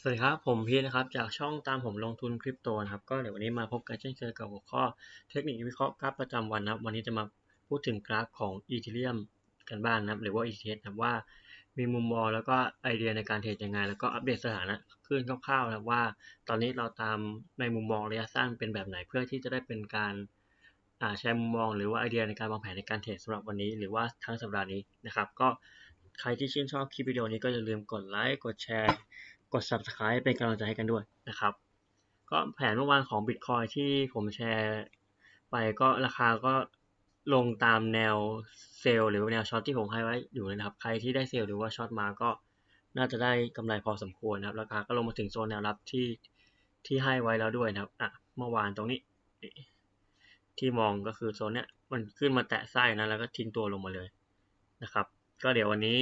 สวัสดีครับ ผมพีนะครับ จากช่องตามผมลงทุนคริปโตนะครับ ก็เดี๋ยววันนี้มาพบกันเช่นเคยกับหัวข้อเทคนิควิเคราะห์กราฟประจำวันนะครับ วันนี้จะมาพูดถึงกราฟของอีเทเรียมกันบ้างนะครับ หรือว่าอีเทนะว่ามีมุมมองแล้วก็ไอเดียในการเทรดยังไง แล้วก็อัปเดตสถานะขึ้นคร่าวๆนะว่า ตอนนี้เราตามในมุมมองระยะสั้นเป็นแบบไหนเพื่อที่จะได้เป็นการแชร์มุมมองหรือว่าไอเดียในการวางแผนในการเทรดสำหรับวันนี้ หรือว่าทั้งสัปดาห์นี้นะครับ ก็ใครที่ชื่นชอบคลิปวิดีโอนี้ก็อย่าลืมกดไลค์กดแชร์ กด subscribe เป็นกำลังใจให้กันด้วยนะครับ ก็แผนเมื่อวานของ Bitcoin ที่ผมแชร์ไปก็ราคาก็ลงตามแนวเซลล์หรือแนวช็อตที่ผมให้ไว้อยู่นะครับ ใครที่ได้เซลล์หรือว่าช็อตมาก็น่าจะได้กำไรพอสมควรนะครับ ราคาก็ลงมาถึงโซนแนวรับที่ที่ให้ไว้แล้วด้วยนะครับอะเมื่อวานตรงนี้ที่มองก็คือโซนเนี้ยมันขึ้นมาแตะไส้นะแล้วก็ทิ้งตัวลงมาเลยนะครับ ก็เดี๋ยววันนี้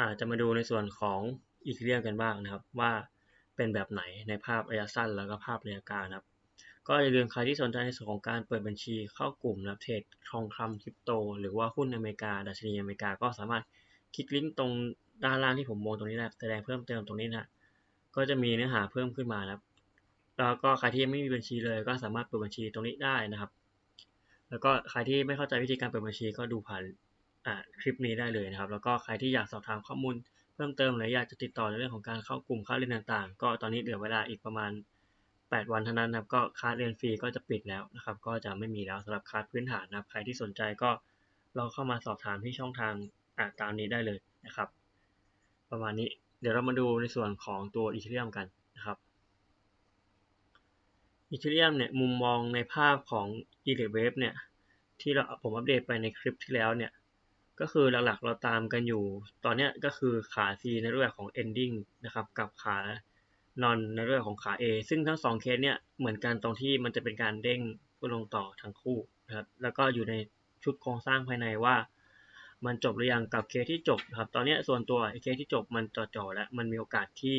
อาจจะมาดูในส่วนของอีกเรื่องกันบ้างนะครับ ว่าเป็นแบบไหนในภาพระยะสั้นแล้วก็ภาพระยะกลางนะครับ ก็อย่าลืมใครที่สนใจในส่วนของการเปิดบัญชีเข้ากลุ่มนะเทรดทองคำคริปโต หรือว่าหุ้นอเมริกาดัชนีอเมริกาก็สามารถคลิกลิงก์ตรงด้านล่างที่ผมมองตรงนี้นะแสดงเพิ่มเติมตรงนี้นะก็จะมีเนื้อหาเพิ่มขึ้นมานะครับแล้วก็ใครที่ยังไม่มีบัญชีเลย ก็สามารถเปิดบัญชีตรงนี้ได้นะครับ แล้วก็ใครที่ไม่เข้าใจวิธีการเปิดบัญชีก็ดูผ่าน คลิปนี้ได้เลยนะครับ แล้วก็ใครที่อยากสอบถามข้อมูลเพิ่มเติมหรืออยากจะติดต่อในเรื่องของการเข้ากลุ่มค่าเรียนต่างๆ ก็ตอนนี้เหลือเวลาอีกประมาณ 8 วันเท่านั้นนะครับ ก็ค่าเรียนฟรีก็จะปิดแล้วนะครับ ก็จะไม่มีแล้วสำหรับค่าพื้นฐานนะครับ ใครที่สนใจก็ลองเข้ามาสอบถามที่ช่องทางตามนี้ได้เลยนะครับ ประมาณนี้เดี๋ยวเรามาดูในส่วนของตัวอีเทเรียมกันนะครับอีเทเรียมเนี่ยมุมมองในภาพของอีเ w a v e เนี่ยที่เราผมอัปเดตไปในคลิปที่แล้วเนี่ย ก็คือหลักๆเราตามกันอยู่ ตอนนี้ก็คือขา C ในรูปแบบของ ending นะครับกับขา non ในรูปแบบของขา A ซึ่งทั้งสองเคสเนี่ยเหมือนกันตรงที่มันจะเป็นการเด้งเพื่อลงต่อทั้งคู่นะครับแล้วก็อยู่ในชุดโครงสร้างภายในว่า มันจบหรือยังกับเคสที่จบครับตอนนี้ส่วนตัวเคสที่จบมันจ่อๆแล้วมันมีโอกาสที่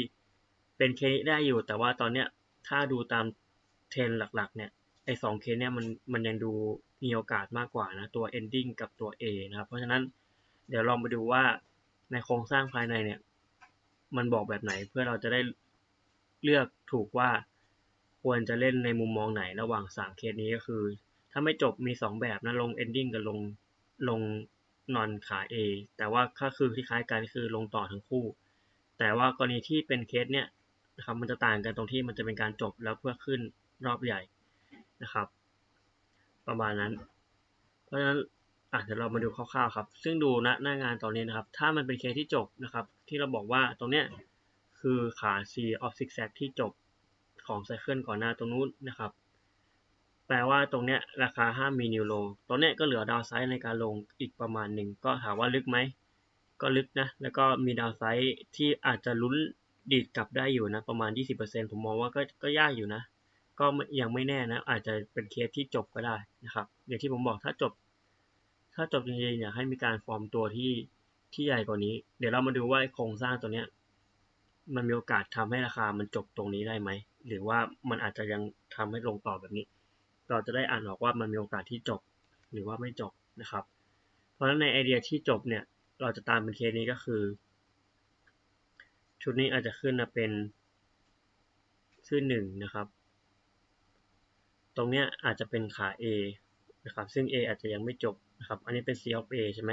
เป็นเคสได้อยู่ แต่ว่าตอนนี้ถ้าดูตามเทรนหลักๆเนี่ยไอ้สองเคสเนี่ยมันมันยังดู มีโอกาสมากกว่านะตัว ending กับตัว A นะครับ เพราะฉะนั้นเดี๋ยวลองมาดูว่าในโครงสร้างภายในเนี่ย มันบอกแบบไหนเพื่อเราจะได้เลือกถูกว่าควรจะเล่นในมุมมองไหนระหว่างสามเคสนี้ก็คือ ถ้าไม่จบมีสองแบบนะลง ending กับลงลงนอนขา A แต่ว่าก็คือคล้ายกันคือลงต่อทั้งคู่ แต่ว่ากรณีที่เป็นเคสเนี่ยนะครับมันจะต่างกันตรงที่มันจะเป็นการจบแล้วเพื่อขึ้นรอบใหญ่นะครับ ประมาณนั้น เพราะฉะนั้นอะเดี๋ยวเรามาดูคร่าวๆครับ ซึ่งดูณหน้างานตอนนี้นะครับ ถ้ามันเป็นเคสที่จบนะครับ ที่เราบอกว่าตรงเนี้ยคือขา C of zigzag ที่จบของไซเคิลก่อนหน้าตรงนู้นนะครับ แปลว่าตรงเนี้ยราคาห้ามมีนิวโลตรงเนี้ยก็เหลือดาวไซด์ในการลงอีกประมาณหนึ่ง ก็ถามว่าลึกไหม ก็ลึกนะ แล้วก็มีดาวไซด์ที่อาจจะลุ้นดีดกลับได้อยู่นะ ประมาณ 20%ผมมองว่าก็ก็ยากอยู่นะ ก็ยังไม่แน่นะ อาจจะเป็นเคสที่จบก็ได้นะครับ อย่างที่ผมบอกถ้าจบ ถ้าจบจริงๆอยากให้มีการฟอร์มตัวที่ที่ใหญ่กว่านี้ เดี๋ยวเรามาดูว่าโครงสร้างตัวเนี้ยมันมีโอกาสทำให้ราคามันจบตรงนี้ได้ไหม หรือว่ามันอาจจะยังทำให้ลงต่อแบบนี้ เราจะได้อ่านออกว่ามันมีโอกาสที่จบหรือว่าไม่จบนะครับ เพราะฉะนั้นในไอเดียที่จบเนี่ย เราจะตามเป็นเคสนี้ก็คือ ชุดนี้อาจจะขึ้นมาเป็นขึ้นหนึ่งนะครับ ตรงเนี้ยอาจจะเป็นขา A นะครับซึ่ง A อาจจะยังไม่จบนะครับอันนี้เป็น C of A ใช่ไหม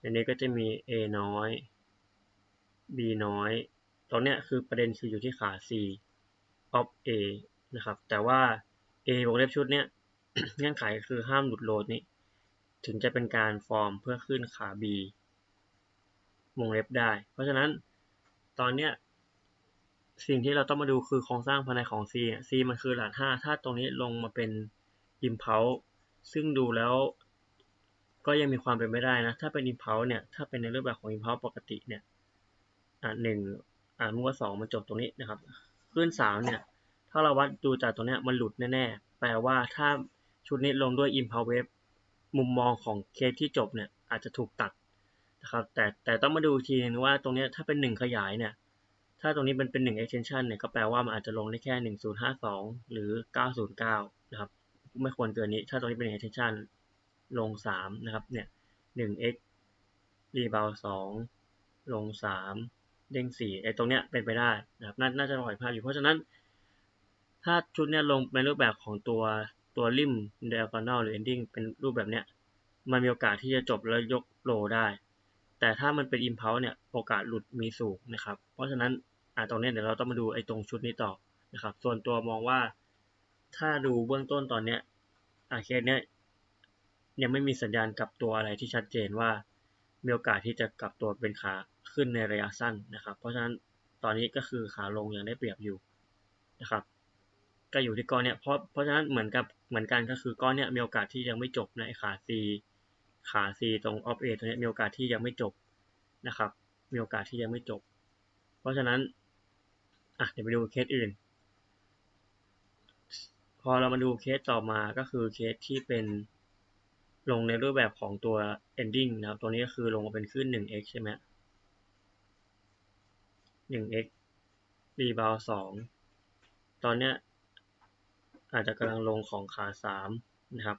ในนี้ก็จะมี A น้อย B น้อย ตรงเนี้ยคือประเด็นคืออยู่ที่ขา C of A นะครับแต่ว่า A วงเล็บชุดเนี้ยเงื่อนไขคือห้ามหลุดโหลดนี้ ถึงจะเป็นการฟอร์มเพื่อขึ้นขา B วงเล็บได้ เพราะฉะนั้นตอนเนี้ย สิ่งที่เราต้องมาดูคือโครงสร้างภายในของ C C มันคือรหัส5ถ้าตรงนี้ลงมาเป็น impulse ซึ่งดูแล้วก็ยังมีความเป็นไม่ได้นะ ถ้าเป็น impulse เนี่ย ถ้าเป็นในรูปแบบของ impulse ปกติเนี่ย อ่าหนึ่งอ่ามุว่าสองมันจบตรงนี้นะครับ ขึ้นสามเนี่ย ถ้าเราวัดดูจากตรงนี้มันหลุดแน่ๆ แปลว่าถ้าชุดนี้ลงด้วย impulse wave มุมมองของเคสที่จบเนี่ยอาจจะถูกตัดนะครับ แต่แต่ต้องมาดูทีนึงว่าตรงนี้ถ้าเป็นหนึ่งขยายเนี่ย ถ้าตรงนี้มันเป็น1 extension เนี่ยก็แปลว่ามันอาจจะลงได้แค่ 1052 หรือ 909 นะครับ ไม่ควรเกินนี้ ถ้าตรงนี้เป็น extension ลง 3 นะครับ เนี่ย 1x rebound 2ลง 3 เด้งสี่ไอ้ตรงเนี้ยเป็นไปได้นะครับน,น่าจะปล่อยภาพอยู่ เพราะฉะนั้น ถ้าชุดเนี้ยลงในรูปแบบของตัวตัวริม diagonal หรือ ending เป็นรูปแบบเนี้ย มันมีโอกาสที่จะจบแล้วยกโลได้ แต่ถ้ามันเป็น impulse เนี่ย โอกาสหลุดมีสูงนะครับ เพราะฉะนั้น อ่าตรงนี้เดี๋ยวเราต้องมาดูไอ้ตรงชุดนี้ต่อนะครับ ส่วนตัวมองว่าถ้าดูเบื้องต้นตอนเนี้ยอาเคสเนี้ยยังไม่มีสัญญาณกลับตัวอะไรที่ชัดเจนว่ามีโอกาสที่จะกลับตัวเป็นขาขึ้นในระยะสั้นนะครับ เพราะฉะนั้นตอนนี้ก็คือขาลงยังได้เปรียบอยู่นะครับก็อยู่ที่ก้อนเนี้ยเพราะเพราะฉะนั้นเหมือนกับเหมือนกันก็คือก้อนเนี้ยมีโอกาสที่ยังไม่จบในขา C ขา C ตรง off A ตรงนี้มีโอกาสที่ยังไม่จบนะครับ มีโอกาสที่ยังไม่จบ เพราะฉะนั้น อะเดี๋ยวไปดูเคสอื่น พอเรามาดูเคสต่อมาก็คือเคสที่เป็นลงในรูปแบบของตัว ending นะครับ ตัวนี้ก็คือลงมาเป็นขึ้น 1x ใช่ไหม 1x rebound 2ตอนเนี้ยอาจจะกำลังลงของขา 3 นะครับ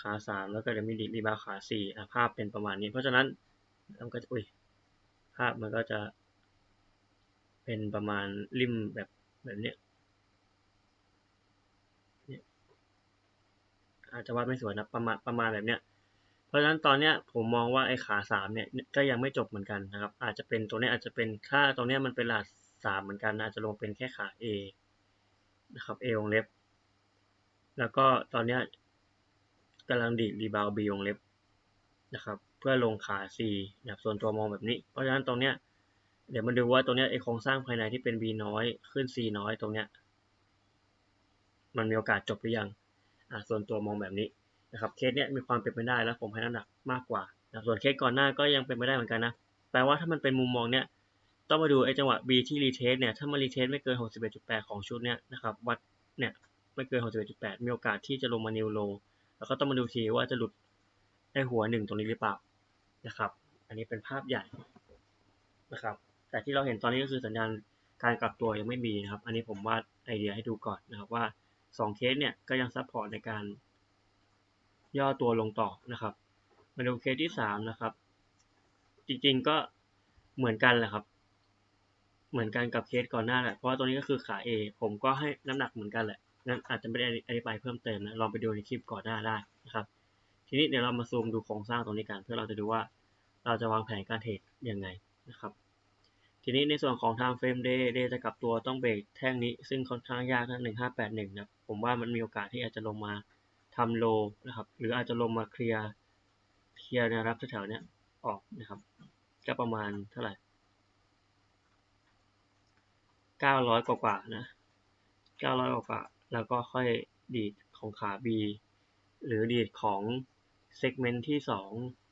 ขา 3 แล้วก็จะมีดีรีบาวขา4อะภาพเป็นประมาณนี้ เพราะฉะนั้นมันก็จะอุ้ยภาพมันก็จะ เป็นประมาณริมแบบแบบเนี้ยอาจจะวาดไม่สวยนะประมาณประมาณแบบเนี้ยเพราะฉะนั้นตอนเนี้ยผมมองว่าไอ้ขาสามเนี่ยก็ยังไม่จบเหมือนกันนะครับ อาจจะเป็นตัวนี้อาจจะเป็นถ้าตรงเนี้ยมันเป็นหลาดสามเหมือนกันอาจจะลงเป็นแค่ขา A นะครับ A วงเล็บ แล้วก็ตอนเนี้ยกำลังดีดรีบาว B วงเล็บนะครับ เพื่อลงขา C นะครับส่วนตัวมองแบบนี้ เพราะฉะนั้นตรงเนี้ย เดี๋ยวมาดูว่าตรงนี้ไอโครงสร้างภายในที่เป็น B น้อยขึ้น C น้อยตรงเนี้ยมันมีโอกาสจบหรือยังอ่าส่วนตัวมองแบบนี้นะครับเคสเนี้ยมีความเป็นไปได้แล้วผมให้น้ำหนักมากกว่าส่วนเคสก่อนหน้าก็ยังเป็นไปได้เหมือนกันนะแปลว่าถ้ามันเป็นมุมมองเนี้ยต้องมาดูไอ้จังหวะ B ที่รีเทสเนี่ยถ้ามันรีเทสไม่เกิน 61.8 ของชุดเนี้ยนะครับวัดเนี่ยไม่เกิน 61.8 มีโอกาสที่จะลงมานิวโลแล้วก็ต้องมาดูทีว่าจะหลุดได้หัวหนึ่งตรงนี้หรือเปล่านะครับ อันนี้เป็นภาพใหญ่นะครับ แต่ที่เราเห็นตอนนี้ก็คือสัญญาณการกลับตัวยังไม่มีนะครับ อันนี้ผมวาดไอเดียให้ดูก่อนนะครับว่าสองเคสเนี่ยก็ยังซัพพอร์ตในการย่อตัวลงต่อนะครับ มาดูเคสที่สามนะครับ จริงๆก็เหมือนกันแหละครับ เหมือนกันกับเคสก่อนหน้าแหละ เพราะว่าตัวนี้ก็คือขา A ผมก็ให้น้ำหนักเหมือนกันแหละงั้นอาจจะไม่ได้อธิบายเพิ่มเติมนะ ลองไปดูในคลิปก่อนหน้าได้นะครับ ทีนี้เดี๋ยวเรามาซูมดูโครงสร้างตรงนี้กัน เพื่อเราจะดูว่าเราจะวางแผนการเทรดยังไงนะครับ ทีนี้ในส่วนของ time frame day day จะกลับตัวต้องเบรกแท่งนี้ ซึ่งค่อนข้างยากทั้ง1581นะผมว่ามันมีโอกาสที่อาจจะลงมาทำโลนะครับหรืออาจจะลงมาเคลียร์เคลียร์นะครับแถวๆนี้ออกนะครับก็ประมาณเท่าไหร่900 กว่าๆนะ900 กว่ากว่าแล้วก็ค่อยดีดของขา B หรือดีดของเซกเมนต์ที่ 2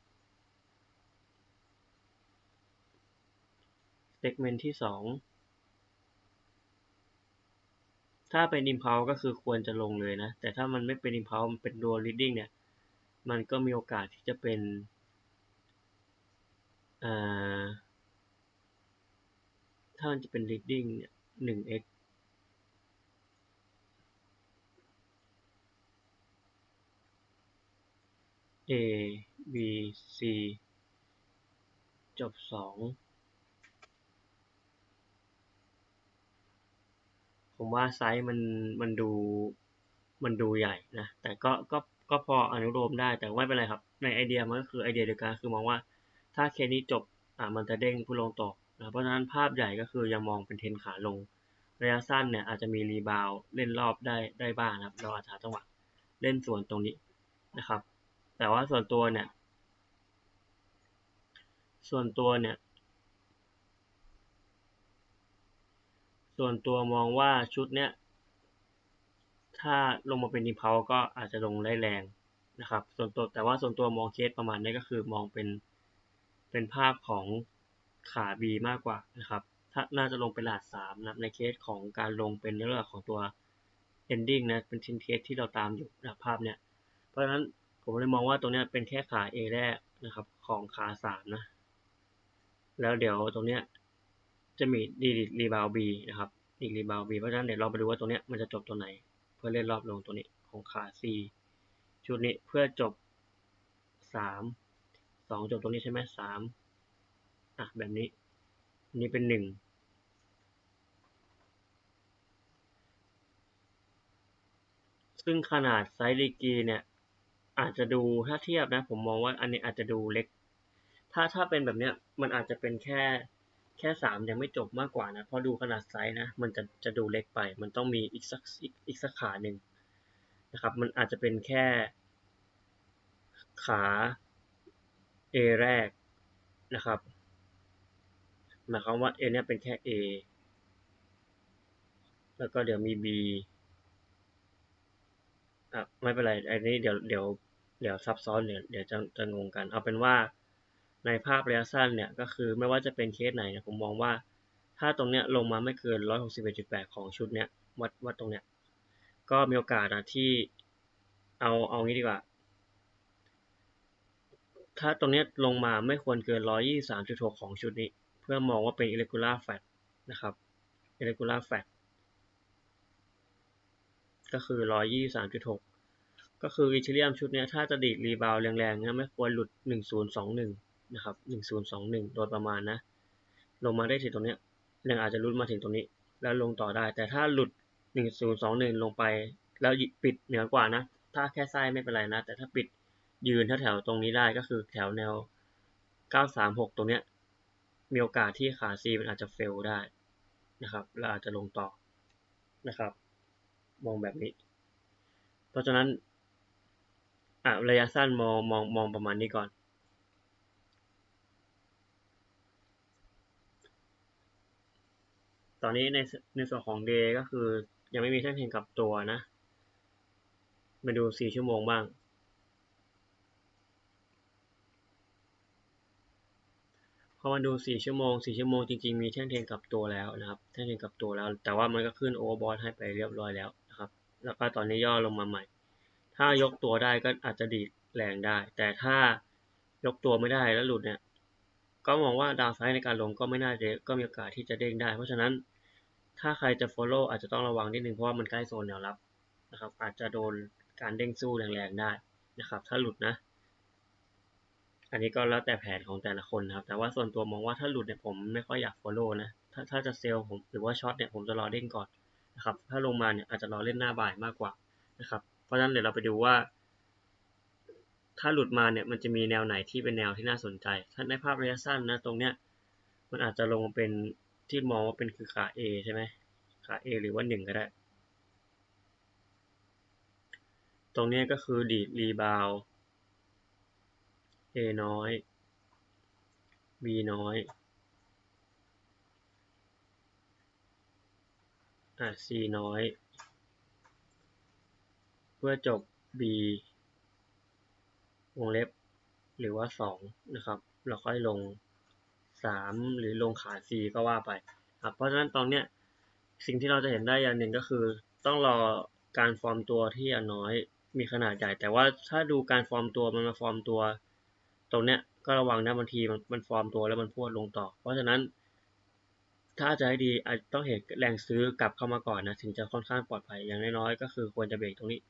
เซกเมนต์ที่สองถ้าเป็น impulse ก็คือควรจะลงเลยนะ แต่ถ้ามันไม่เป็น impulse มันเป็น dual reading เนี่ย มันก็มีโอกาสที่จะเป็นถ้ามันจะเป็น reading เนี่ย 1x เอ b c จบ 2 ผมว่าไซส์มันมันดูมันดูใหญ่นะ แต่ก็ก็ก็พออนุโลมได้แต่ไม่เป็นไรครับ ในไอเดียมันก็คือไอเดียเดียวกันคือมองว่าถ้าเคนี้จบอ่ามันจะเด้งผู้ลงต่อนะเพราะฉะนั้นภาพใหญ่ก็คือยังมองเป็นเทนขาลง ระยะสั้นเนี่ยอาจจะมีรีบาวเล่นรอบได้ได้บ้างครับ เราอาจจะจังหวะเล่นส่วนตรงนี้นะครับ แต่ว่าส่วนตัวเนี่ย ส่วนตัวเนี่ย ส่วนตัวมองว่าชุดเนี้ย ถ้าลงมาเป็นดีเพาก็อาจจะลงได้แรงนะครับ ส่วนตัวแต่ว่าส่วนตัวมองเคสประมาณนี้ก็คือมองเป็นเป็นภาพของขา B มากกว่านะครับ ถ้าน่าจะลงเป็นหลาดสามนะในเคสของการลงเป็นเรื่องของตัว ending นะ เป็นชิ้นเคสที่เราตามอยู่นะภาพเนี้ย เพราะฉะนั้นผมเลยมองว่าตรงเนี้ยเป็นแค่ขา A แรกนะครับ ของขาสามนะ แล้วเดี๋ยวตรงเนี้ย จะมีดีรีบาวบีนะครับอีกรีบาวบีเพราะฉะนั้นเดี๋ยวเราไปดูว่าตัวเนี้ยมันจะจบตัวไหน เพื่อเล่นรอบลงตัวนี้ของขา C ชุดนี้เพื่อจบสามสองจบตรงนี้ใช่ไหมสามอะแบบนี้อันนี้เป็นหนึ่งซึ่งขนาดไซส์ดีกีเนี่ยอาจจะดูถ้าเทียบนะผมมองว่าอันนี้อาจจะดูเล็ก ถ้าถ้าเป็นแบบเนี้ยมันอาจจะเป็นแค่ แค่สามยังไม่จบมากกว่านะ เพราะดูขนาดไซส์นะ มันจะจะดูเล็กไป มันต้องมีอีกสักอีกสักขาหนึ่งนะครับ มันอาจจะเป็นแค่ขา A แรกนะครับ หมายความว่า A เนี่ยเป็นแค่ A แล้วก็เดี๋ยวมี B อะไม่เป็นไร อันนี้เดี๋ยวเดี๋ยวเดี๋ยวซับซ้อนเดี๋ยวเดี๋ยวจะจะงงกัน เอาเป็นว่า ในภาพระยะสั้นเนี่ยก็คือไม่ว่าจะเป็นเคสไหนเนี่ยผมมองว่า ถ้าตรงเนี้ยลงมาไม่เกิน 161.8 ของชุดเนี้ยวัดวัดตรงเนี้ยก็มีโอกาสนะที่เอาเอางี้ดีกว่า ถ้าตรงเนี้ยลงมาไม่ควรเกิน 123.6 ของชุดนี้ เพื่อมองว่าเป็น irregular flat นะครับ irregular flat ก็คือ 123.6 ก็คืออีเทเรียมชุดนี้ถ้าจะดีดรีบาวแรงๆนะไม่ควรหลุด 1021 นะครับ1021โดยประมาณนะ ลงมาได้ถึงตรงนี้ยังอาจจะลุ้นมาถึงตรงนี้ แล้วลงต่อได้ แต่ถ้าหลุด1021ลงไป แล้วปิดเหนือกว่านะ ถ้าแค่ไส้ไม่เป็นไรนะ แต่ถ้าปิดยืนแถวๆตรงนี้ได้ก็คือแถวแนว 936 ตรงเนี้ยมีโอกาสที่ขา C มันอาจจะเฟลได้นะครับแล้วอาจจะลงต่อนะครับ มองแบบนี้ เพราะฉะนั้นอะระยะสั้นมองมองมองประมาณนี้ก่อน ตอนนี้ในในส่วนของ day ก็คือยังไม่มีเส้นเทงกับตัวนะ มาดู 4 ชั่วโมงบ้าง พอมาดู 4 ชั่วโมง 4 ชั่วโมงจริงๆ มีแท่นเทงกับตัวแล้วนะครับแท่นเทงกับตัวแล้ว แต่ว่ามันก็ขึ้นโอเวอร์บอทให้ไปเรียบร้อยแล้วนะครับ แล้วก็ตอนนี้ย่อลงมาใหม่ ถ้ายกตัวได้ก็อาจจะดีดแรงได้ แต่ถ้ายกตัวไม่ได้แล้วหลุดเนี่ย ก็มองว่าดาวไซด์ในการลงก็ไม่น่าจะก็มีโอกาสที่จะเด้งได้ เพราะฉะนั้น ถ้าใครจะ follow อาจจะต้องระวังนิดนึงเพราะว่ามันใกล้โซนแนวรับนะครับ อาจจะโดนการเด้งสู้แรงๆได้นะครับ ถ้าหลุดนะ อันนี้ก็แล้วแต่แผนของแต่ละคนนะครับ แต่ว่าส่วนตัวมองว่าถ้าหลุดเนี่ยผมไม่ค่อยอยาก follow นะ ถ้าถ้าจะเซลล์ผมหรือว่าช็อตเนี่ยผมจะรอเด้งก่อนนะครับ ถ้าลงมาเนี่ยอาจจะรอเล่นหน้าบ่ายมากกว่านะครับ เพราะฉะนั้นเดี๋ยวเราไปดูว่า ถ้าหลุดมาเนี่ยมันจะมีแนวไหนที่เป็นแนวที่น่าสนใจ ถ้าในภาพระยะสั้นนะตรงเนี้ยมันอาจจะลงเป็น ที่มองว่าเป็นคือขา A ใช่ไหมขา A หรือว่าหนึ่งก็ได้ ตรงนี้ก็คือดีดรีบาว a น้อย b น้อยอะ c น้อย เพื่อจบ b วงเล็บหรือว่า 2 นะครับ เราค่อยลง 3 หรือลงขา c ก็ว่าไปครับเพราะฉะนั้นตอนเนี้ยสิ่งที่เราจะเห็นได้อย่างหนึ่งก็คือ ต้องรอการฟอร์มตัวที่อย่างน้อยมีขนาดใหญ่ แต่ว่าถ้าดูการฟอร์มตัวมันมาฟอร์มตัว ตรงเนี้ยก็ระวังนะบางทีมันมันฟอร์มตัวแล้วมันพวดลงต่อ เพราะฉะนั้น ถ้าจะให้ดีอาจต้องเห็นแรงซื้อกลับเข้ามาก่อนนะถึงจะค่อนข้างปลอดภัยอย่างน้อยๆก็คือควรจะเบรกตรงนี้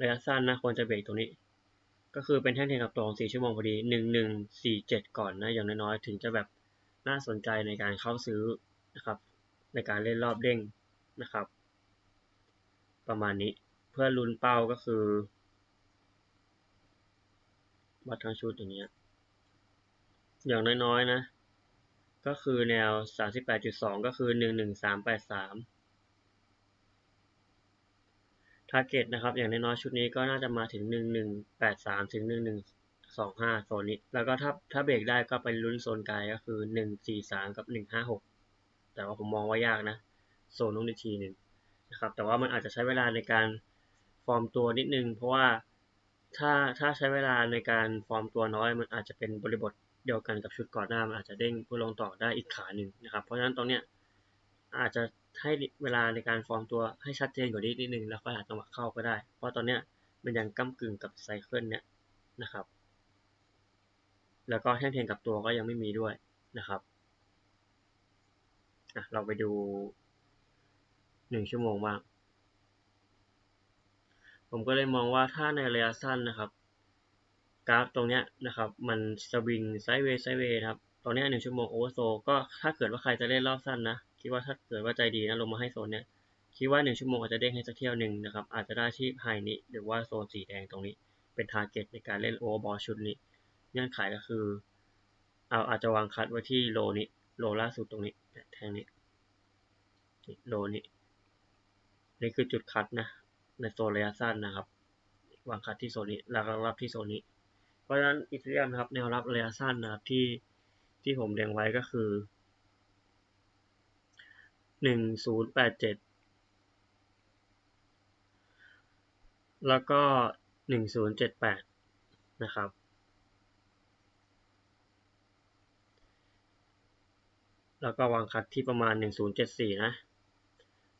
ระยะสั้นนะควรจะเบรกตรงนี้ ก็คือเป็นแท่นเทงกับตรง4ชั่วโมงพอดี1147ก่อนนะอย่างน้อยๆถึงจะแบบน่าสนใจในการเข้าซื้อนะครับ ในการเล่นรอบเด้งนะครับ ประมาณนี้เพื่อลุ้นเป้าก็คือวัดทั้งชุดอย่างเงี้ยอย่างน้อยๆนะ ก็คือแนว 38.2 ก็คือ 11383 target นะครับ อย่างน้อยๆชุดนี้ก็น่าจะมาถึง 1183 ถึง 1125 โซนนี้ แล้วก็ถ้าถ้าเบรกได้ก็ไปลุ้นโซนไกลก็คือ 143 กับ 156 แต่ว่าผมมองว่ายากนะ โซนนู้นอีกทีหนึ่งนะครับ แต่ว่ามันอาจจะใช้เวลาในการฟอร์มตัวนิดนึง เพราะว่าถ้าถ้าใช้เวลาในการฟอร์มตัวน้อย มันอาจจะเป็นบริบทเดียวกันกับชุดก่อนหน้า มันอาจจะเด้งเพื่อลงต่อได้อีกขาหนึ่งนะครับ เพราะฉะนั้นตรงเนี้ยอาจจะ ให้เวลาในการฟอร์มตัวให้ชัดเจนกว่านี้นิดนึงแล้วก็หาจังหวะเข้าก็ได้ เพราะตอนเนี้ยมันยังก้ากึ่งกับไซเคิลเนี่ยนะครับ แล้วก็แท่งเทียนกับตัวก็ยังไม่มีด้วยนะครับอะเราไปดูหนึ่งชั่วโมงบ้างผมก็เลยมองว่าถ้าในระยะสั้นนะครับกราฟตรงเนี้ยนะครับมันสวิงไซด์เวย์ไซด์เวย์ครับตอนนี้หนึ่งชั่วโมงโอเวอร์โซก็ถ้าเกิดว่าใครจะเล่นรอบสั้นนะ คิดว่าถ้าเกิดว่าใจดีนะลงมาให้โซนเนี้ยคิดว่าหนึ่งชั่วโมงอาจจะเด้งให้สักเที่ยวหนึ่งนะครับ อาจจะได้ที่ไฮนี้ หรือว่าโซนสีแดงตรงนี้ เป็นทาร์เก็ตในการเล่นโอเวอร์บอลชุดนี้เงื่อนไขก็คือ เอาอาจจะวางคัดไว้ที่โลนี้โลล่าสุดตรงนี้แทงนี้โลนี้นี่คือจุดคัดนะ ในโซนระยะสั้นนะครับ วางคัดที่โซนนี้แล้วก็รับที่โซนนี้ เพราะฉะนั้นอีเทเรียมนะครับแนวรับระยะสั้นนะครับที่ที่ผมเรียงไว้ก็คือ หนึ่งศูนย์แปดเจ็ดแล้วก็หนึ่งศูนย์เจ็ดแปดนะครับ แล้วก็วางคัดที่ประมาณหนึ่งศูนย์เจ็ดสี่นะ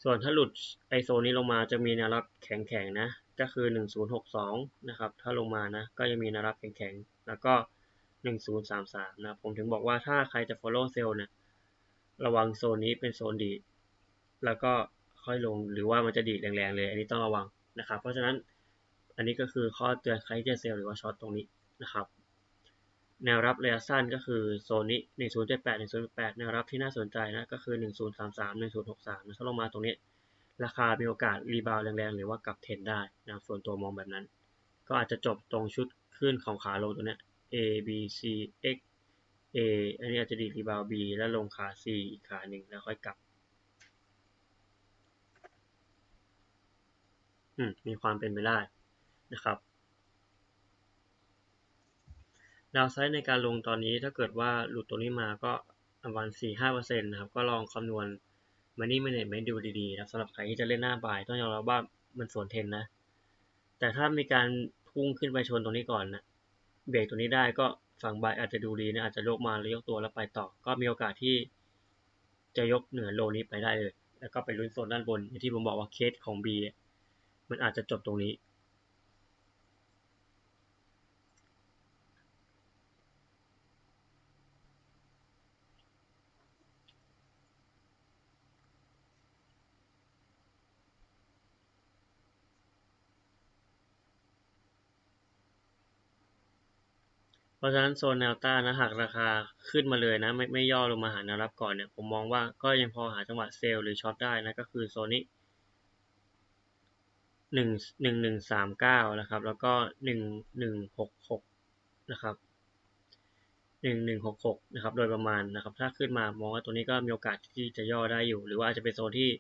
ส่วนถ้าหลุดไอโซนี้ลงมาจะมีแนวรับแข็งๆนะ ก็คือหนึ่งศูนย์หกสองนะครับ ถ้าลงมานะ ก็ยังมีแนวรับแข็งๆ แล้วก็หนึ่งศูนย์สามสามนะ ผมถึงบอกว่าถ้าใครจะ follow sell เนี่ย ระวังโซนนี้เป็นโซนดีดแล้วก็ค่อยลงหรือว่ามันจะดีดแรงๆเลย อันนี้ต้องระวังนะครับ เพราะฉะนั้นอันนี้ก็คือข้อเตือนใครจะเซลล์หรือว่าช็อตตรงนี้นะครับ แนวรับระยะสั้นก็คือโซนนี้ 1078 1078แนวรับที่น่าสนใจนะก็คือ 1033 1063นะถ้าลงมาตรงนี้ ราคามีโอกาสรีบาวแรงๆ หรือว่ากลับเทรนได้นะส่วนตัวมองแบบนั้น ก็อาจจะจบตรงชุดขึ้นของขาลงตัวนี้ A B C X A อันนี้อาจจะดีรีบาว B แล้วลงขา C อีกขาหนึ่งแล้วค่อยกลับ อืม มีความเป็นไปได้นะครับ ดาวไซด์ในการลงตอนนี้ถ้าเกิดว่าหลุดตัวนี้มาก็ประมาณ4-5%นะครับ ก็ลองคำนวณ Money Management ดูดีๆนะสำหรับใครที่จะเล่นหน้าบ่ายต้องยอมรับว่ามันสวนเทนนะ แต่ถ้ามีการพุ่งขึ้นไปชนตรงนี้ก่อนนะเบรกตัวนี้ได้ก็ ฝั่งบายอาจจะดูดีนะอาจจะยกมาแล้วยกตัวแล้วไปต่อ ก็มีโอกาสที่จะยกเหนือโลนี้ไปได้เลย แล้วก็ไปลุ้นโซนด้านบนอย่างที่ผมบอกว่าเคสของ B มันอาจจะจบตรงนี้ เพราะฉะนั้นโซนแนวต้านนะหากราคาขึ้นมาเลยนะไม่ไม่ย่อลงมาหาแนวรับก่อนเนี่ยผมมองว่าก็ยังพอหาจังหวะเซลล์หรือช็อตได้นะก็คือโซนนี้หนึ่งหนึ่งหนึ่งสามเก้านะครับ แล้วก็หนึ่งหนึ่งหกหกนะครับหนึ่งหนึ่งหกหกนะครับ โดยประมาณนะครับ ถ้าขึ้นมามองว่าตัวนี้ก็มีโอกาสที่จะย่อได้อยู่ หรือว่าอาจจะเป็นโซนที่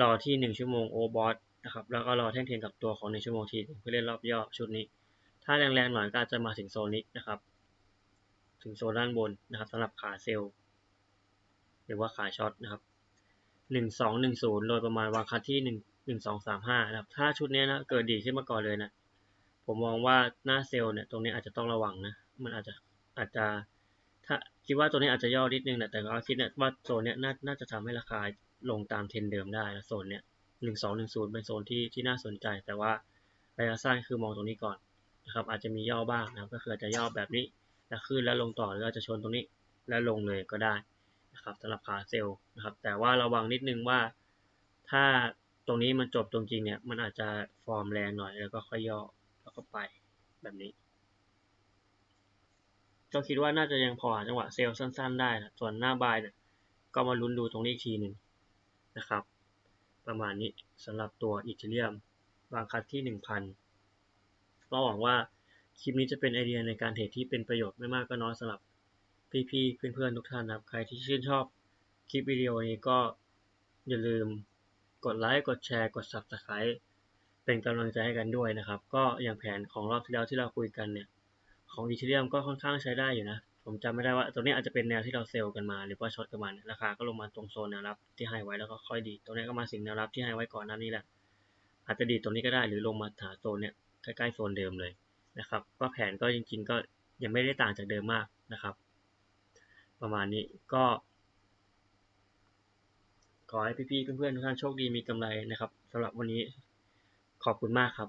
รอที่หนึ่งชั่วโมงโอบอสนะครับ แล้วก็รอแท่งเทียนกับตัวของหนึ่งชั่วโมงทีเพื่อเล่นรอบย่อชุดนี้ ถ้าแรงๆหน่อยก็อาจจะมาถึงโซนนี้นะครับ ถึงโซนด้านบนนะครับสำหรับขาเซลล์หรือว่าขาช็อตนะครับหนึ่งสองหนึ่งศูนย์โดยประมาณวางคัดที่หนึ่งหนึ่งสองสามห้านะครับ ถ้าชุดนี้นะเกิดดีขึ้นมาก่อนเลยนะ ผมมองว่าหน้าเซลล์เนี่ยตรงนี้อาจจะต้องระวังนะ มันอาจจะอาจจะถ้าคิดว่าตัวนี้อาจจะย่อนิดนึงนะแต่ก็คิดนี่ยว่าโซนนี้น่าจะทำให้ราคาลงตามเทรนเดิมได้นะโซนเนี้ยหนึ่งสองหนึ่งศูนย์เป็นโซนที่ที่น่าสนใจ แต่ว่าระยะสั้นคือมองตรงนี้ก่อน นะครับอาจจะมีย่อบ้างนะก็คืออาจจะย่อแบบนี้แล้วขึ้นแล้วลงต่อหรืออาจจะชนตรงนี้แล้วลงเลยก็ได้นะครับสำหรับขาเซลล์นะครับแต่ว่าระวังนิดนึงว่าถ้าตรงนี้มันจบตรงจริงเนี่ยมันอาจจะฟอร์มแรงหน่อยแล้วก็ค่อยย่อแล้วก็ไปแบบนี้ก็คิดว่าน่าจะยังพอหาจังหวะเซลล์สั้น ๆ ได้นะส่วนหน้าบายเนี่ยก็มาลุ้นดูตรงนี้อีกทีหนึ่งนะครับ ประมาณนี้สำหรับตัวอีเทเรียมวางคัดที่หนึ่งพัน ก็หวังว่าคลิปนี้จะเป็นไอเดียในการเทรดที่เป็นประโยชน์ไม่มากก็น้อยสำหรับพี่ๆเพื่อนๆทุกท่านนะครับ ใครที่ชื่นชอบคลิปวิดีโอนี้ก็อย่าลืมกดไลค์ กดแชร์ กด subscribe เป็นกำลังใจให้กันด้วยนะครับ ก็อย่างแผนของรอบที่แล้วที่เราคุยกันเนี่ย ของอีเทเรียมก็ค่อนข้างใช้ได้อยู่นะ ผมจำไม่ได้ว่าตัวนี้อาจจะเป็นแนวที่เราเซลล์กันมา หรือว่าช็อตกันมาราคาก็ลงมาตรงโซนแนวรับที่ให้ไว้แล้วก็ค่อยดีตรงนี้ก็มาสิงแนวรับที่ให้ไว้ก่อนหน้านี้แหละ อาจจะดีตรงนี้ก็ได้หรือลงมาหาโซนเนี่ย ใกล้ๆโซนเดิมเลยนะครับ ก็แผนก็จริงๆ ก็ยังไม่ได้ต่างจากเดิมมากนะครับ ประมาณนี้ก็ ขอให้พี่ๆเพื่อนๆทุกท่านโชคดีมีกำไรนะครับสำหรับวันนี้ขอบคุณมากครับ